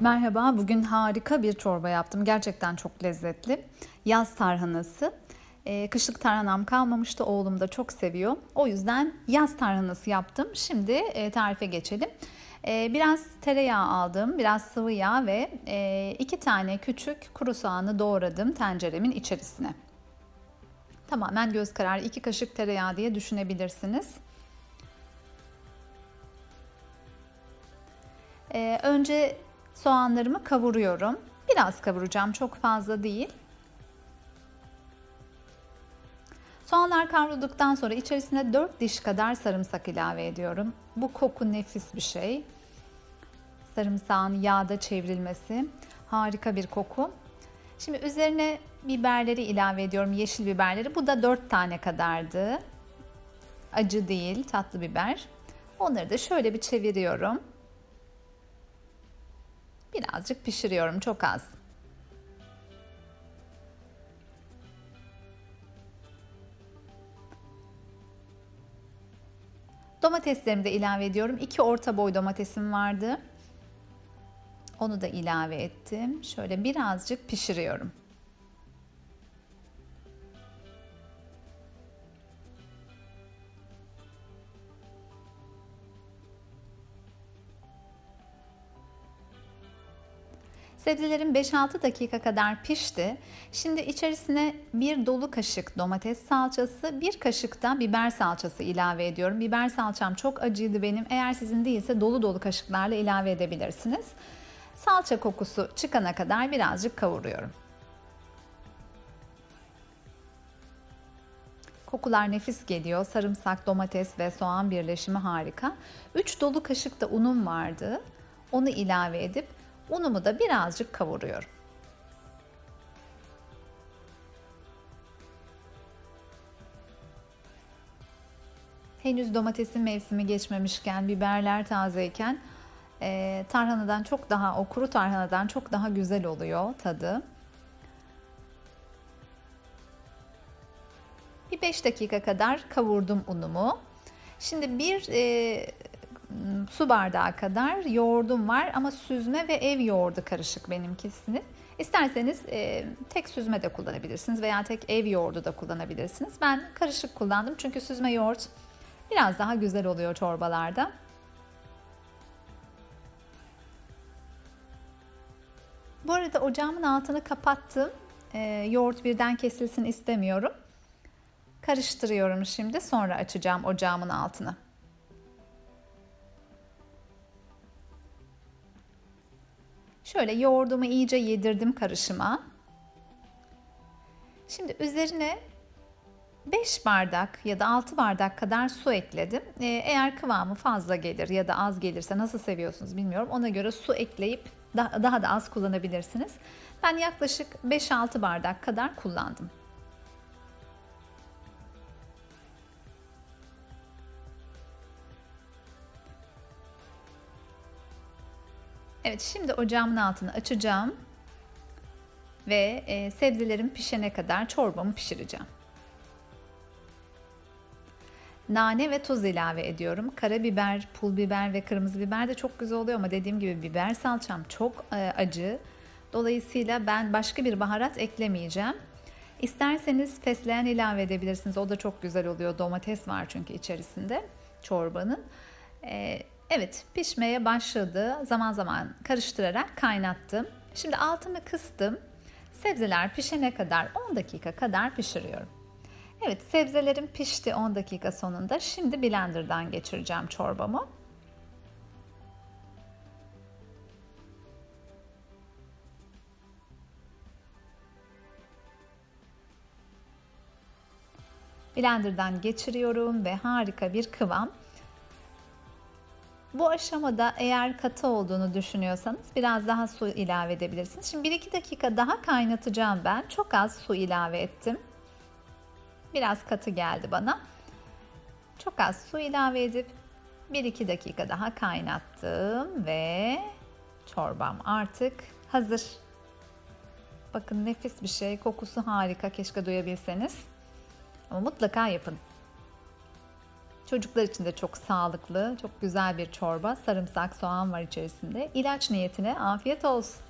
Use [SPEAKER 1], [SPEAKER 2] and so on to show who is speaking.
[SPEAKER 1] Merhaba, bugün harika bir çorba yaptım. Gerçekten çok lezzetli. Yaz tarhanası. Ee, kışlık tarhanam kalmamıştı, oğlum da çok seviyor. O yüzden yaz tarhanası yaptım. Şimdi e, tarife geçelim. Ee, biraz tereyağı aldım, biraz sıvı yağ ve e, iki tane küçük kuru soğanı doğradım tenceremin içerisine. Tamamen göz kararı iki kaşık tereyağı diye düşünebilirsiniz. Ee, önce soğanlarımı kavuruyorum. Biraz kavuracağım, çok fazla değil. Soğanlar kavrulduktan sonra içerisine 4 diş kadar sarımsak ilave ediyorum. Bu koku nefis bir şey. Sarımsağın yağda çevrilmesi harika bir koku. Şimdi üzerine biberleri ilave ediyorum, yeşil biberleri. Bu da 4 tane kadardı. Acı değil, tatlı biber. Onları da şöyle bir çeviriyorum. Birazcık pişiriyorum, çok az. Domateslerimi de ilave ediyorum. İki orta boy domatesim vardı. Onu da ilave ettim. Şöyle birazcık pişiriyorum. Sebzelerim 5-6 dakika kadar pişti. Şimdi içerisine bir dolu kaşık domates salçası, bir kaşık da biber salçası ilave ediyorum. Biber salçam çok acıydı benim. Eğer sizin değilse dolu dolu kaşıklarla ilave edebilirsiniz. Salça kokusu çıkana kadar birazcık kavuruyorum. Kokular nefis geliyor. Sarımsak, domates ve soğan birleşimi harika. 3 dolu kaşık da unum vardı. Onu ilave edip Unumu da birazcık kavuruyorum. Henüz domatesin mevsimi geçmemişken, biberler tazeyken e, tarhanadan çok daha, o kuru tarhanadan çok daha güzel oluyor tadı. Bir 5 dakika kadar kavurdum unumu. Şimdi bir e, su bardağı kadar yoğurdum var ama süzme ve ev yoğurdu karışık benimkisini. İsterseniz e, tek süzme de kullanabilirsiniz veya tek ev yoğurdu da kullanabilirsiniz. Ben karışık kullandım çünkü süzme yoğurt biraz daha güzel oluyor çorbalarda. Bu arada ocağımın altını kapattım. E, yoğurt birden kesilsin istemiyorum. Karıştırıyorum şimdi sonra açacağım ocağımın altını. Şöyle yoğurdumu iyice yedirdim karışıma. Şimdi üzerine 5 bardak ya da 6 bardak kadar su ekledim. Ee, eğer kıvamı fazla gelir ya da az gelirse nasıl seviyorsunuz bilmiyorum. Ona göre su ekleyip daha da az kullanabilirsiniz. Ben yaklaşık 5-6 bardak kadar kullandım. Evet şimdi ocağımın altını açacağım. Ve e, sebzelerim pişene kadar çorbamı pişireceğim. Nane ve tuz ilave ediyorum. Karabiber, pul biber ve kırmızı biber de çok güzel oluyor ama dediğim gibi biber salçam çok e, acı. Dolayısıyla ben başka bir baharat eklemeyeceğim. İsterseniz fesleğen ilave edebilirsiniz. O da çok güzel oluyor. Domates var çünkü içerisinde çorbanın. E, Evet pişmeye başladı. Zaman zaman karıştırarak kaynattım. Şimdi altını kıstım. Sebzeler pişene kadar 10 dakika kadar pişiriyorum. Evet sebzelerim pişti 10 dakika sonunda. Şimdi blenderdan geçireceğim çorbamı. Blenderdan geçiriyorum ve harika bir kıvam bu aşamada eğer katı olduğunu düşünüyorsanız biraz daha su ilave edebilirsiniz. Şimdi 1-2 dakika daha kaynatacağım ben. Çok az su ilave ettim. Biraz katı geldi bana. Çok az su ilave edip 1-2 dakika daha kaynattım ve çorbam artık hazır. Bakın nefis bir şey. Kokusu harika. Keşke duyabilseniz. Ama mutlaka yapın. Çocuklar için de çok sağlıklı, çok güzel bir çorba. Sarımsak, soğan var içerisinde. İlaç niyetine afiyet olsun.